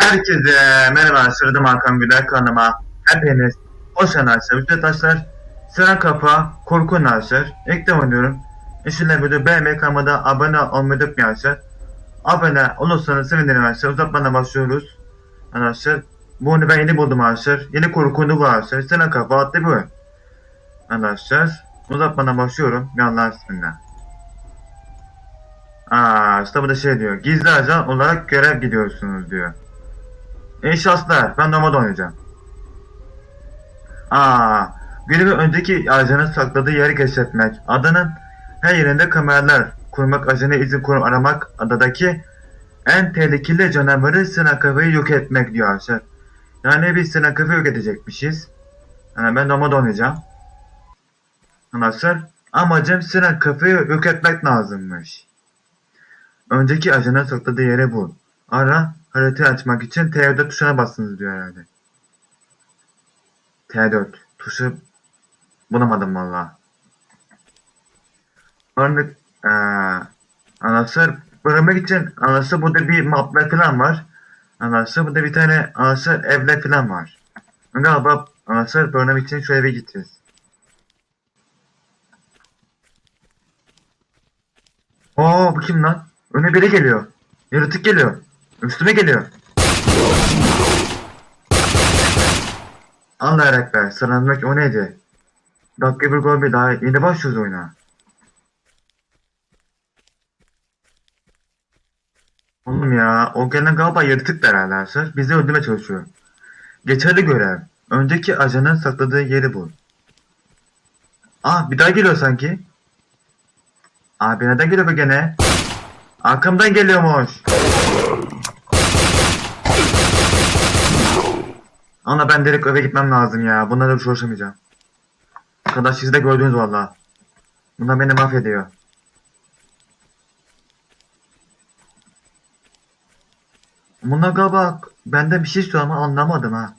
Herkese merhaba Sırdım Hakan Güler kanalıma hepiniz hoş geldiniz arkadaşlar. Sıra kafa korku nasır. De oynuyorum. İşinle böyle beğenmeyi kanalıma abone olmayı unutmayın arkadaşlar. Abone olursanız sevinirim arkadaşlar. Uzatmadan başlıyoruz. Arkadaşlar bu oyunu ben yeni buldum arkadaşlar. Yeni korkundu bu arkadaşlar. Sıra kafa adlı oyun. Arkadaşlar uzatmadan başlıyorum. Bir Allah'ın ismiyle. Aa işte bu da şey diyor. Gizli ajan olarak görev gidiyorsunuz diyor. Şanslar. Ben nomad oynayacağım. Aa, görevi önceki ajanın sakladığı yeri keşfetmek. Adanın her yerinde kameralar kurmak, ajanı izin kurum aramak, adadaki en tehlikeli canavarı Sinakafa'yı yok etmek diyor arkadaşlar. Yani biz Sinakafa'yı yok edecekmişiz. Yani ben nomad oynayacağım. Arkadaşlar amacım Sinakafa'yı yok etmek lazımmış. Önceki ajanın sakladığı yeri bul. Ara haritayı açmak için T4 tuşuna basınız diyor herhalde. T4 tuşu bulamadım valla. Örnek eee anahtar bölmek için anahtar burada bir mapler falan var. Anahtar burada bir tane anahtar evler falan var. Galiba anahtar bölmek için şu eve gideceğiz. Oo bu kim lan? Öne biri geliyor. Yaratık geliyor. Üstüme geliyor. Allah ekber. Sıranmak o neydi? Dakika bir gol bir daha yeni başlıyoruz oyuna. Oğlum ya o gelen galiba yaratık herhalde arkadaşlar. Bizi öldürmeye çalışıyor. Geçerli görev. Önceki ajanın sakladığı yeri bul. Ah bir daha geliyor sanki. Abi neden geliyor bu gene? Arkamdan geliyormuş. Ama ben direkt eve gitmem lazım ya. Bunlarla bir uğraşamayacağım. Arkadaş siz de gördünüz valla. Bunlar beni mahvediyor. Bunlar galiba benden bir şey istiyor ama anlamadım ha.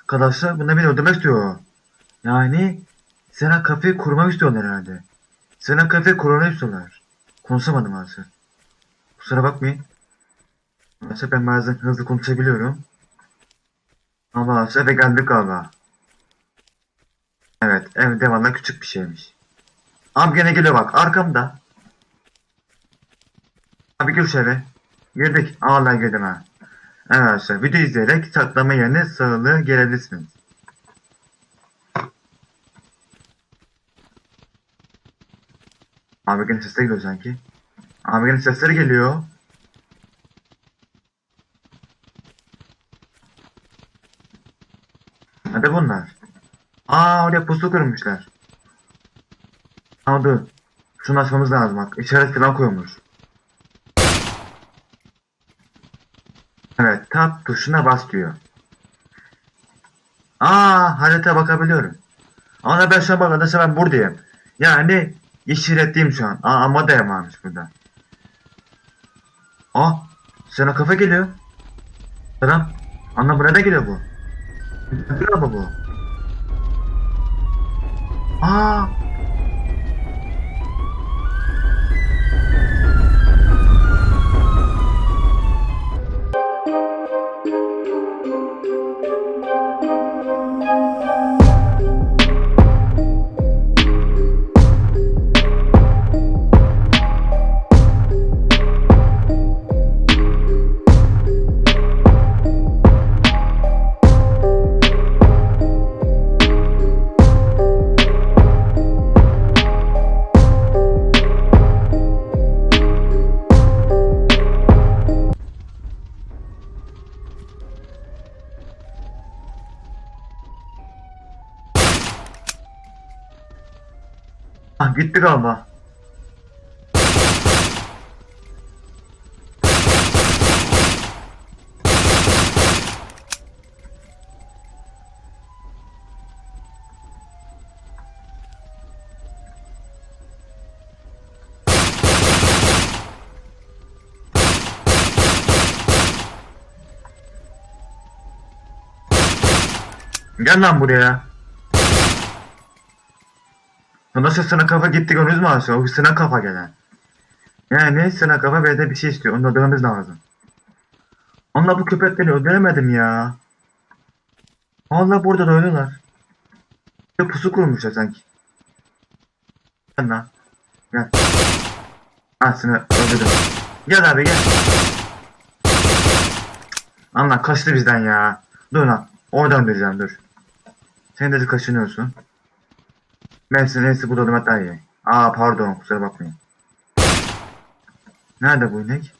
Arkadaşlar bunlar beni öldürmek istiyor. Yani sana kafeyi kurmak istiyorlar herhalde. Sana kafeyi kurmak istiyorlar. Konuşamadım aslında. Kusura bakmayın. Maalesef ben bazen hızlı konuşabiliyorum. Ama eve geldik galiba. Evet, ev devamlı küçük bir şeymiş. Abi gene geliyor bak, arkamda. Abi gir eve. Girdik. Allah girdim ha. Evet arkadaşlar, video izleyerek saklama yerine sağlığı gelebilirsiniz. Abi gene sesler geliyor sanki. Abi gene sesleri geliyor. Hadi bunlar. Aa oraya pusu kurmuşlar. Ama dur. Şunu açmamız lazım bak. İşaret falan koymuş. Evet tab tuşuna bas diyor. Aa harita bakabiliyorum. Ama ben şu an arkadaşlar ben buradayım. Yani işaretliyim şu an. Aa ama da varmış burada. Aa sana kafa geliyor. Selam. Anla buraya da geliyor bu. Ne araba bu? Aa. Ah gitti galiba. Gel lan buraya. Nasıl sana kafa gitti gördünüz mü aslında? O sana kafa gelen. Yani sana kafa böyle bir şey istiyor. Onu öldürmemiz lazım. Onunla bu köpekleri öldüremedim ya. Vallahi burada da ölüyorlar. Bir pusu kurmuşlar sanki. Gel lan. Gel. Seni öldürdüm. Gel abi gel. Allah kaçtı bizden ya. Dur lan. Oradan vereceğim dur. Sen de kaşınıyorsun. Neyse bu dolma daha iyi. Aa pardon kusura bakmayın. Nerede bu inek?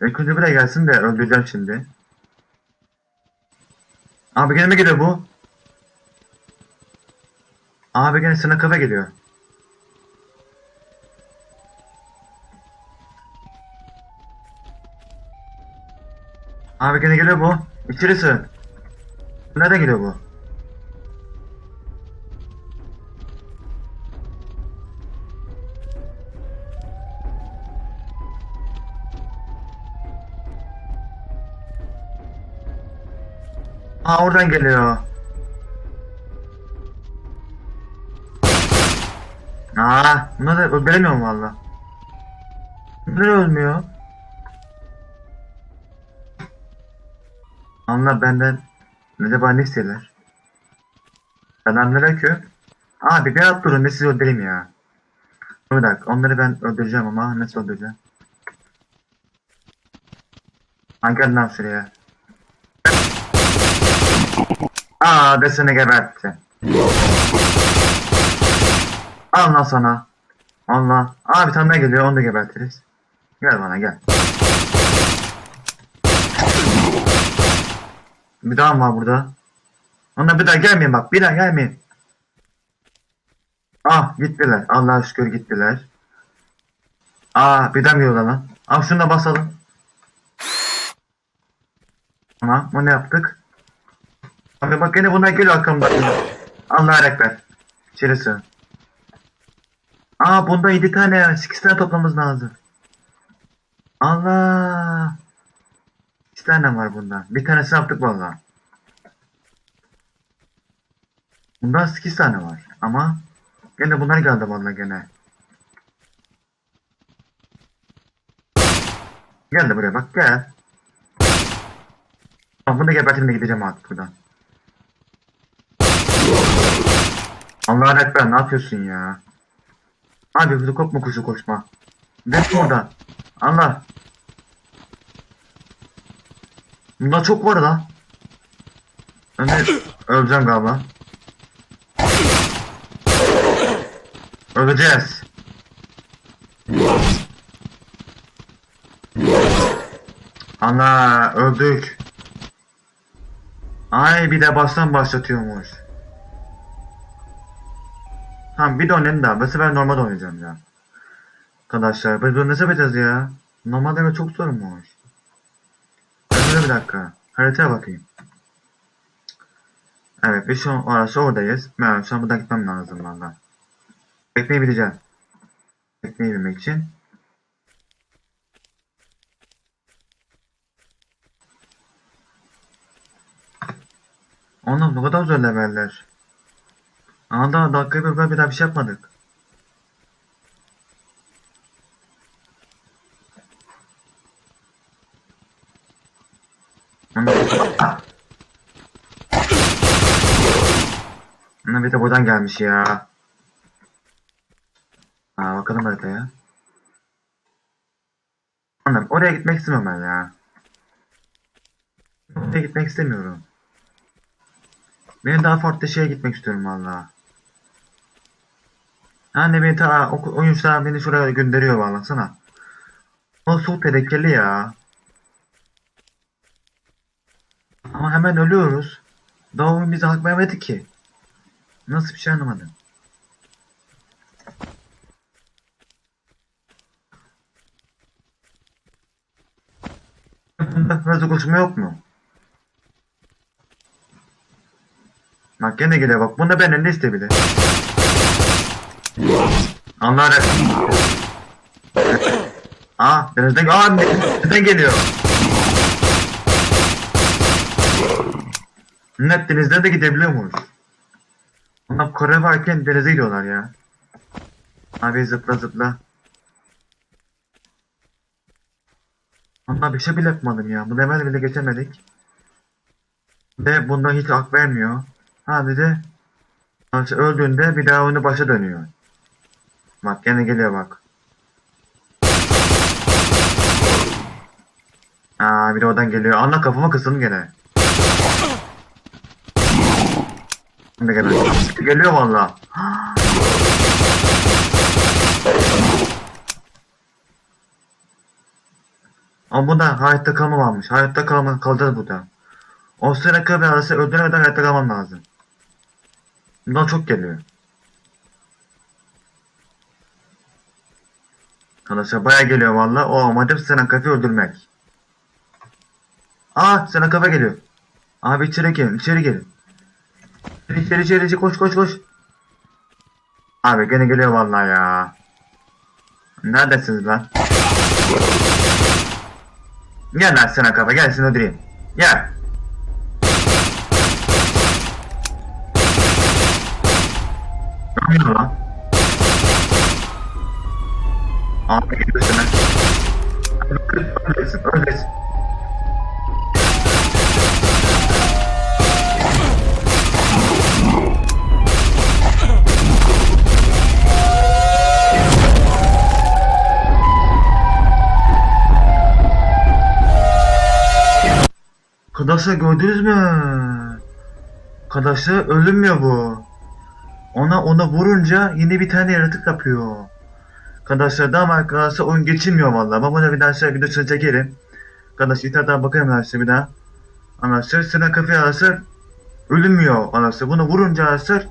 İlk buraya gelsin de öldüreceğim şimdi. Abi gene mi geliyor bu? Abi gene sana kafa geliyor. Abi gene geliyor bu. İçeri sığın. Nereden geliyor bu? Aa oradan geliyor. Aa, bunlar da öldüremiyorum valla. Bunlar ölmüyor. Anla benden acaba ne istiyorlar? Selamünaleyküm. Abi bir at durun da sizi öldüreyim ya. Bir dakika onları ben öldüreceğim ama nasıl öldüreceğim? Hangi adam şuraya? Aa desene gebertti. Allah sana. Allah. Bir tane daha geliyor onu da gebertiriz. Gel bana gel. Bir daha var burada. Ona bir daha gelmeyin bak. Bir daha gelmeyin. Ah gittiler. Allah'a şükür gittiler. Aa bir daha geliyorlar lan. Al şunu da basalım. Tamam. Bu ne yaptık? Abi bak gene bunlar geliyor arkamda. Allah'a ekber. İçeri sığın. Aa bunda 7 tane 8 tane toplamamız lazım. Allah. 2 tane var bundan. Bir tanesini yaptık valla. Bundan 8 tane var. Ama gene bunlar geldi valla gene. Gel de buraya bak gel. Tamam bunu da gebertim de gideceğim artık buradan. Allah'a ekber ne yapıyorsun ya? Abi hızlı kopma kuşu koşma. Defol oradan. Allah. Bunda çok var. Ben de öleceğim galiba. Öleceğiz. Ana öldük. Ay bir de baştan başlatıyormuş. Tamam bir de oynayalım da. Bu sefer normal oynayacağım ya. Arkadaşlar biz bunu nasıl yapacağız ya? Normalde çok zormuş. Dur bir dakika. Haritaya bakayım. Evet biz şu orası oradayız. Ben şu an buradan gitmem lazım valla. Bekleyebileceğim. Bekleyebilmek için. Oğlum ne kadar zor leveller. Anda dakika bir bir daha bir şey yapmadık. Ana bir de buradan gelmiş ya. Aa bakalım haritaya. Anladım. Oraya gitmek istemiyorum ben ya. Oraya gitmek istemiyorum. Ben daha farklı şeye gitmek istiyorum valla. Anne beni ta oyuncular beni şuraya gönderiyor valla sana. O çok tehlikeli ya. Ama hemen ölüyoruz. Daha oyun hak vermedi ki. Nasıl bir şey anlamadım. Bunda hızlı koşma yok mu? Bak gene geliyor bak. Bunda benden ne isteyebilir? Allah Aa denizden, aa denizden geliyor. Net denizden de gidebiliyormuş. Onlar Kore varken denize gidiyorlar ya. Abi zıpla zıpla. Ama bir şey bile yapmadım ya. Bu level bile geçemedik. Ve bundan hiç hak vermiyor. Sadece işte öldüğünde bir daha oyunu başa dönüyor. Bak gene geliyor bak. Aa bir de oradan geliyor. Anla kafama kısıldım gene. Şimdi geliyor. Geliyor valla. Ama bu da hayatta kalma varmış. Hayatta kalma kalacağız burada. O sıra kadar arası öldüremeden hayatta kalmam lazım. Bundan çok geliyor. Arkadaşlar baya geliyor valla. O amacım Sinan Kafe öldürmek. Aa Sinan Kafe geliyor. Abi içeri gelin içeri gelin. İçeri içeri içeri, koş koş koş. Abi gene geliyor vallahi ya. Neredesiniz lan? Gel lan Sinan Kafe gel seni öldüreyim. Gel. Ne yapıyorsun lan? Abi gidiyorsun lan. Öylesin, öylesin. Arkadaşlar gördünüz mü? Arkadaşlar ölünmüyor bu. Ona ona vurunca yine bir tane yaratık yapıyor. Arkadaşlar daha arkadaşlar oyun geçilmiyor vallahi. Ben buna bir daha şey videosunu çekerim. Arkadaşlar internetten bakarım arkadaşlar bir daha. Arkadaşlar sıra kafaya arkadaşlar ölünmüyor arkadaşlar. Bunu vurunca arkadaşlar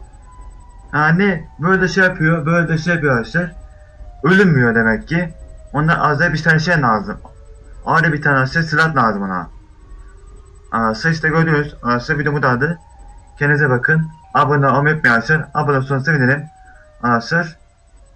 yani böyle şey yapıyor, böyle de şey yapıyor arkadaşlar. Ölünmüyor demek ki. Ondan az bir tane şey lazım. Ağır bir tane silah lazım ona. Arkadaşlar işte gördünüz. Arkadaşlar videomu da adı. Kendinize bakın. Abone olmayı unutmayın arkadaşlar. Abone olursanız sevinirim. Arkadaşlar